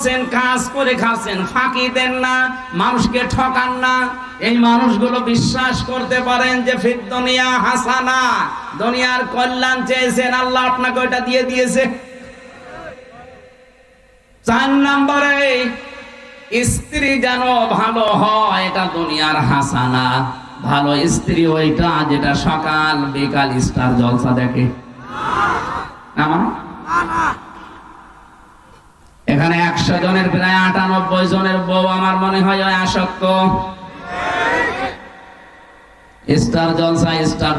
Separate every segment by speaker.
Speaker 1: খাচ্ছেন, কাজ করে খাচ্ছেন ফাঁকি দেন না মানুষকে ঠকান না। এই মানুষগুলো বিশ্বাস করতে পারেন যে ফির দুনিয়া হাসানা দুনিয়ার কল্যাণ চেয়েছেন। আল্লাহ আপনাকে ওটা দিয়ে দিয়েছে। চার নম্বরে স্ত্রী যেন ভালো হয় এটা দুনিয়ার হাসানা। ভালো স্ত্রী ওইটা যেটা সকাল বিকাল স্টার জলসা দেখে। মানে? এখানে একশো জনের, প্রায় আটানব্বই জনের বউ আমার মনে হয় আসক্ত। স্টার জলসা, স্টার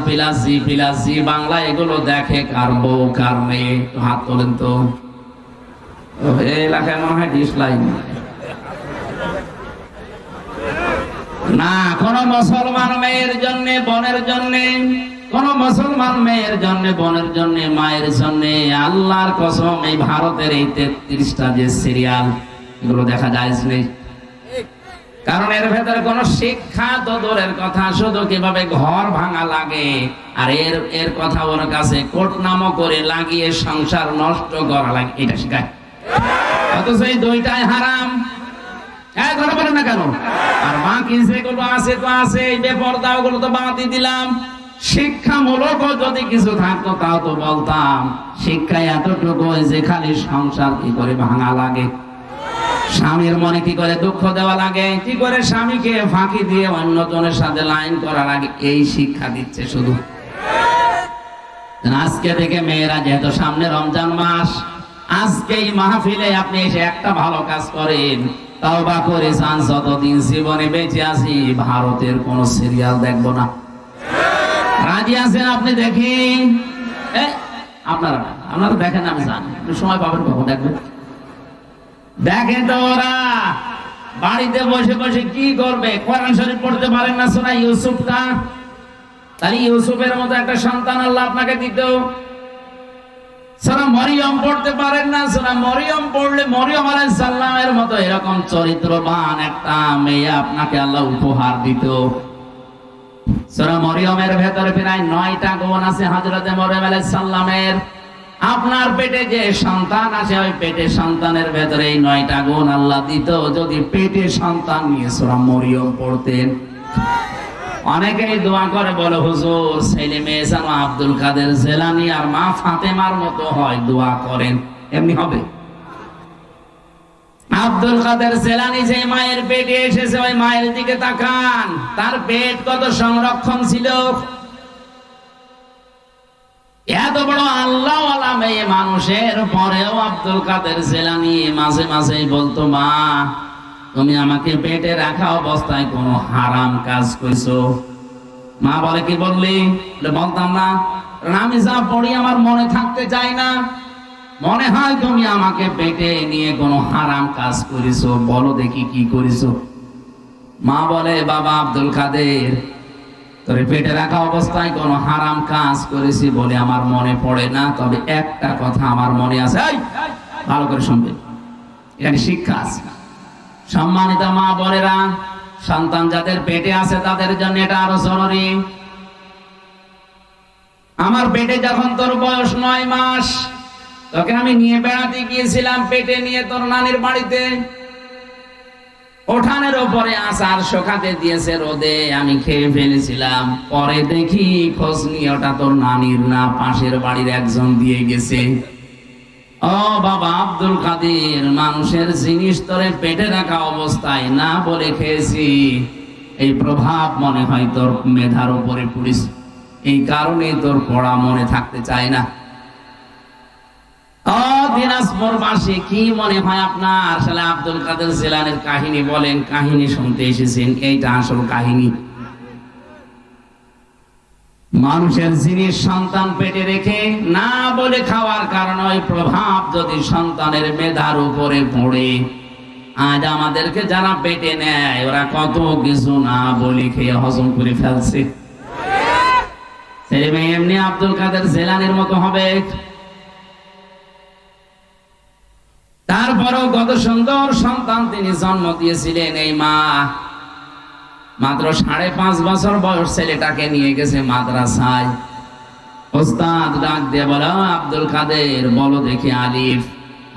Speaker 1: বাংলা এগুলো দেখে কার বউ, কার মেয়ে হাত তোলেন তো। এই এলাকায় মনে হয় ডিসলাইন না কোন মুসলমান মেয়ের জন্য, বোনের জন্য কোন মুসলমান মেয়ের জন্য, বোনের জন্য, মায়ের জন্য, আল্লাহর কসম এই ভারতের এই তেত্রিশটা যে সিরিয়াল, এগুলো দেখা যায় নেই কারণ এর ভেতরে কোন শিক্ষা তো দূরের কথা, শুধু কীভাবে ঘর ভাঙা লাগে, আর এর এর কথা ওর কাছে কোট করে লাগিয়ে সংসার নষ্ট করা লাগে, এটা শেখায়। অথচ এই দুইটাই হারাম। হ্যাঁ বলেন না কেন? আর বাকি যেগুলো আছে তো আছে, এই বেপর্দা ওগুলো তো বাদই দিলাম। শিক্ষামূলক যদি কিছু থাকতো, তাও তো বলতাম শিক্ষায় এতটুকু যে খালি সংসার, কি করে ভাঙা লাগে? স্বামীর মনে কি করে দুঃখ দেওয়া লাগে? কি করে স্বামীকে ফাঁকি দিয়ে অন্যজনের সাথে লাইন করা লাগে? এই শিক্ষা দিচ্ছে শুধু। আজকে থেকে মেয়েরা, যেহেতু সামনে রমজান মাস আজকে এই মাহফিলে আপনি এসে একটা ভালো কাজ করেন। তাও বা করে চান যতদিন জীবনে বেঁচে আছি, ভারতের কোন সিরিয়াল দেখব না। রাজি আছেন আপনি দেখেন। এ, আপনারা আপনারা দেখেন আমি জানি। সময় পাবেন কখন দেখবেন দেখেন তো ওরা বাড়িতে বসে বসে কি করবে? কোরআন শরীফ পড়তে পারেন না শোনা ইউসুফটা? তাহলে ইউসুফের মতো একটা সন্তান আল্লাহ আপনাকে দিত। সোনা মরিয়ম পড়তে পারেন না সোনা মরিয়ম পড়লে মরিয়ম আলাইহিস সালামের মতো এরকম চরিত্রবান একটা মেয়ে আপনাকে আল্লাহ উপহার দিত। সোনা মরিয়মের ভেতরে প্রায় নয়টা গুণ আছে হযরতে মরিয়ম আলাইহিস সালামের। আপনার পেটে যে সন্তান আছে, ওই পেটে সন্তানের ভেতরে এই নয়টা গুণ আল্লাহ দিত। যদি পেটে সন্তান নিয়ে সোনা মরিয়ম পড়তেন। অনেকেই দোয়া করে, বলে, হুজুর, ছেলে মেয়ে যেন আব্দুল কাদের জেলানি আর মা ফাতেমার মতো হয়, দোয়া করেন। এমনি হবে। আব্দুল কাদের জেলানি যে মায়ের পেটে এসেছে, ওই মায়ের দিকে তাকান। তার পেট কত সংরক্ষণ ছিল? এত বড় আল্লাহ মেয়ে মানুষের পরেও আব্দুল কাদের জেলানি মাঝে মাঝে বলতো, মা, তুমি আমাকে পেটে রাখা অবস্থায় কোনো হারাম কাজ করছ? মা বলে, কি বললি? বলতাম না। আমি যা পড়ি আমার মনে থাকতে চাই না। মনে হয় তুমি আমাকে পেটে নিয়ে কোনো হারাম কাজ করেছ? বলো দেখি কি করেছ। মা বলে, বাবা আব্দুল কাদের, তোর পেটে রাখা অবস্থায় কোনো হারাম কাজ করেছি বলে আমার মনে পড়ে না। তবে একটা কথা আমার মনে আছে। ভালো করে শুনবে। এখানে শিক্ষা আছে। সম্মানিত মা বোনেরা, সন্তান যাদের পেটে আছে তাদের জন্য এটা আরও জরুরি। আমার পেটে যখন তোর বয়স নয় মাস তোকে আমি নিয়ে বেড়াতে গিয়েছিলাম, পেটে নিয়ে তোর নানির বাড়িতে। ওঠানের ওপরে আসার শোকাতে দিয়েছে রোদে, আমি খেয়ে ফেলেছিলাম। পরে দেখি খোঁজ নিয়ে ওটা তোর নানির না, পাশের বাড়ির একজন দিয়ে গেছে। ও বাবা আব্দুল কাদের, মানুষের জিনিস তোরে পেটে রাখা অবস্থায় না বলে খেয়েছি। এই প্রভাব মনে হয় তোর মেধার উপরে পুলিশ এই কারণে তোর পড়া মনে থাকতে চায় না। কি মনে হয় আপনার? আব্দুল কাদের জেলানের কাহিনী বলেন, কাহিনী শুনতে এসেছেন, এইটা আসল কাহিনী। মানুষের জিনিস সন্তান পেটে রেখে না বলে খাওয়ার কারণে, ওই প্রভাব যদি সন্তানের মেধার উপরে পড়ে, আজ আমাদেরকে যারা পেটে নেয়, ওরা কত কিছু না বলে খেয়ে হজম করে ফেলছে। ছেলে মেয়ে এমনি আব্দুল কাদের জেলানের মতো হবে। তারপরেও কত সুন্দর সন্তান তিনি জন্ম দিয়েছিলেন এই মা। মাত্র সাড়ে পাঁচ বছর বয়স ছেলেটাকে নিয়ে গেছে মাদ্রাসায়। ওস্তাদ ডাক দিয়ে বলো আব্দুল কাদের, বলো দেখি আলিফ।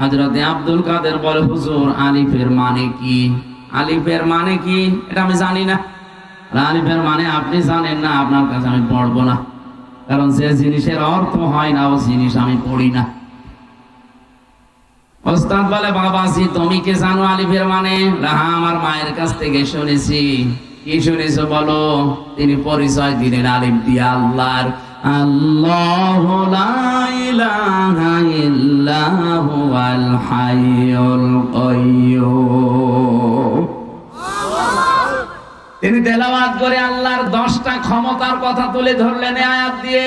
Speaker 1: হজরতে আব্দুল কাদের বলে, হুজুর, আলিফের মানে কি? আলিফের মানে কি? এটা আমি জানি না। আলিফের মানে আপনি জানেন না, আপনার কাছে আমি পড়ব না। কারণ যে জিনিসের অর্থ হয় না, ও জিনিস আমি পড়ি না। ওস্তাদ বলে বাবাজি তুমি কে জানো আলিফের মানে? হ্যাঁ আমার মায়ের কাছ থেকে শুনেছি। কি শুনেছো বলো? তিনি পরিচয় দিলেন আলিফ দিয়া আল্লাহর। আল্লাহ তিনি তেলাওয়াত করে আল্লাহর দশটা ক্ষমতার কথা তুলে ধরলেন আয়াত দিয়ে।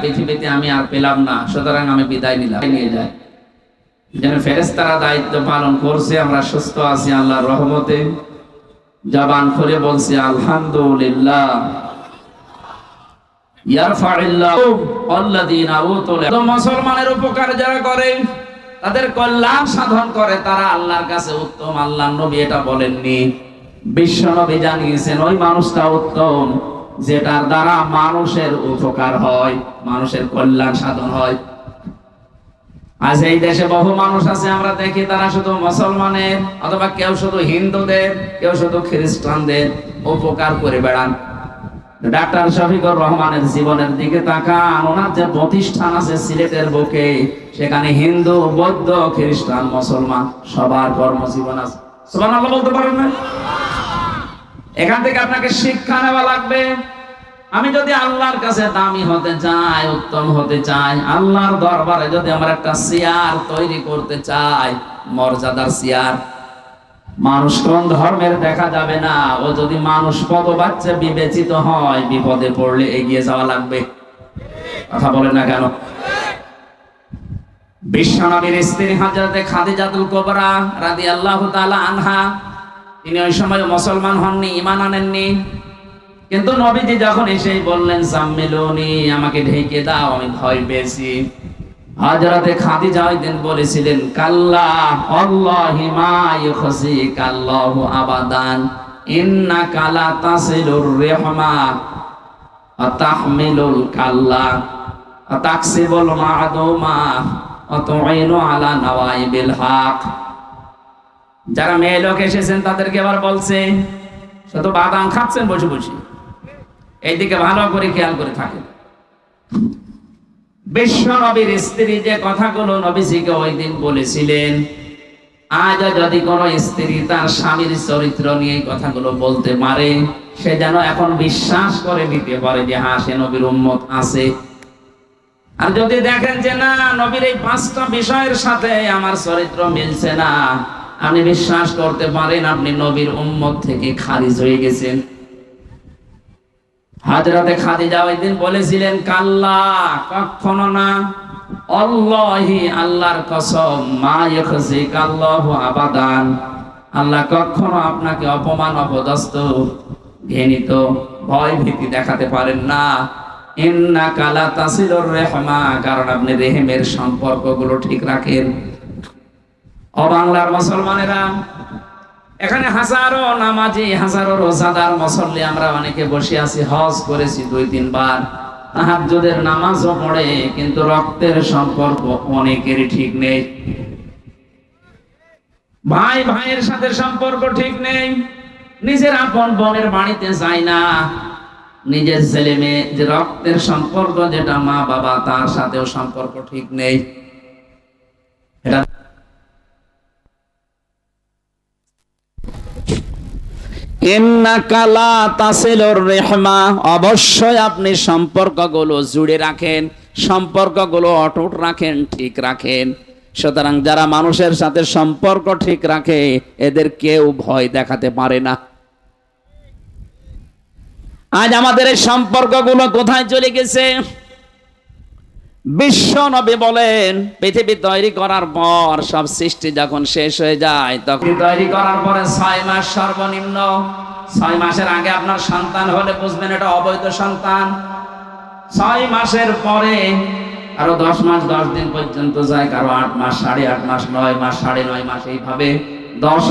Speaker 1: পৃথিবীতে আমি আর পেলাম না, সুতরাং আমি বিদায় নিলাম। নিয়ে যায়। যেন দায়িত্ব পালন করছে, আমরা সুস্থ আছি আল্লাহর রহমতে। জবান খুলে বলছি, আলহামদুলিল্লাহ। মুসলমানের উপকার যারা করে, তাদের কল্যাণ সাধন করে, তারা আল্লাহর কাছে উত্তম আল্লাহ নবী এটা বলেননি। বিশ্ব নবী জানিয়েছেন, ওই মানুষটা উত্তম। যেটার দ্বারা মানুষের উপকার হয়, মানুষের কল্যাণ সাধন হয়। আজ এই দেশে বহু মানুষ আছে, আমরা দেখি তারা শুধু মুসলমানের অথবা কেউ শুধু হিন্দুদের, কেউ শুধু খ্রিস্টানদের উপকার করে বেড়ান। ডাক্তার শফিকুর রহমানের জীবনের দিকে তাকান, ওনার যে প্রতিষ্ঠান আছে সিলেটের বুকে, সেখানে হিন্দু, বৌদ্ধ, খ্রিস্টান, মুসলমান সবার কর্মজীবন আছে। সুবহানাল্লাহ বলতে পারেন না? এখান থেকে আপনাকে শিক্ষা নেওয়া লাগবে। আমি যদি আল্লাহর কাছে দামি হতে চাই, উত্তম হতে চাই, আল্লাহর দরবারে যদি আমার একটা চেয়ার তৈরি করতে চাই, মর্যাদার চেয়ার, মানুষ কোন ধর্মের দেখা যাবে না। ও যদি মানুষ পদ বাচ্চা বিবেচিত হয়, বিপদে পড়লে এগিয়ে যাওয়া লাগবে। কথা বলে না কেন? বিশ্বনবীর স্ত্রী হাজরতে খাদিজাতুল কোবরা রাদিয়াল্লাহু তাআলা আনহা তিনি ওই সময় মুসলমান হননি ইমান আনেননি। কিন্তু নবীজি যখন এসেই বললেন, সাম্মিলুনি, আমাকে ঢেকে দাও, আমি ভয় পেয়েছি। হাজরাতে খাদিজা ওই দিন বলেছিলেন, কাল্লা আল্লাহি মা ইউখসি কাল্লাহু আবাদান ইন্না কালা তাসিলুর রিহমা আতাহমিলুল কাল্লা আতাকসিবুল মা'দুমা আতুইনু আলা নাওয়াইবিল হক। যারা মেয়ে লোক এসেছেন, তাদেরকে আবার বলছে শুধু বাদাম খাচ্ছেন, বসে বসে। এইদিকে ভালো করে খেয়াল করে থাকেন। বিশ্ব নবীর স্ত্রী যে কথাগুলো নবীজিকে ওই দিন বলেছিলেন আজ যদি কোন স্ত্রী তার স্বামীর চরিত্র নিয়ে কথাগুলো বলতে পারে, সে যেন এখন বিশ্বাস করে নিতে পারে যে হ্যাঁ সে নবীর উম্মত আছে। আর যদি দেখেন যে, না, নবীর এই পাঁচটা বিষয়ের সাথে আমার চরিত্র মিলছে না আপনি বিশ্বাস করতে পারেন, আপনি নবীর উম্মত থেকে খারিজ হয়ে গেছেন। হাজরাতে খাদিজা ওই দিন বলেছিলেন, কাল্লা, কখনো না। অল্লাহি, আল্লাহর কসম, মা ইখজি কাল্লাহু আবাদান। আল্লাহ কখনো আপনাকে অপমান, অপদস্থ, ঘৃণিত ভয় ভীতি দেখাতে পারেন না। ইন্না কালা তাসিলুর রেহমা, কারণ আপনি রেহেমের সম্পর্কগুলো ঠিক রাখেন। ও বাংলার মুসলমানেরা, এখানে হাজারো নামাজি, হাজারো রোজাদার মুসল্লি আমরা অনেকে বসে আছি, হজ করেছি দুই, তিনবার। তাহাজ্জুদের নামাজও পড়ে, কিন্তু রক্তের সম্পর্ক অনেকেরই ঠিক নেই। ভাই ভাইয়ের সাথে সম্পর্ক ঠিক নেই। নিজের আপন বোনের বাড়িতে যায় না। নিজের ছেলে মেয়ে যে রক্তের সম্পর্ক, যেটা মা বাবা তার সাথেও সম্পর্ক ঠিক নেই। রেহমা। অবশ্যই আপনি সম্পর্কগুলো জুড়ে রাখেন, সম্পর্কগুলো অটুট রাখেন, ঠিক রাখেন। সুতরাং যারা মানুষের সাথে সম্পর্ক ঠিক রাখে, এদের কেউ ভয় দেখাতে পারে না। আজ আমাদের এই সম্পর্কগুলো কোথায় চলে গেছে? বিশ্ব নবী বলেন, পৃথিবী তৈরি করার পর সব সৃষ্টি যখন শেষ হয়ে যায়, তখন তৈরি করার পরে ছয় মাস সর্বনিম্ন। ছয় মাসের আগে আপনার সন্তান হলে বুঝবেন এটা অবৈধ সন্তান। ছয় মাসের পরে আরও দশ মাস, দশ দিন পর্যন্ত যায়, কারও আট মাস, সাড়ে আট মাস, নয় মাস, সাড়ে নয় মাস, এইভাবে দশ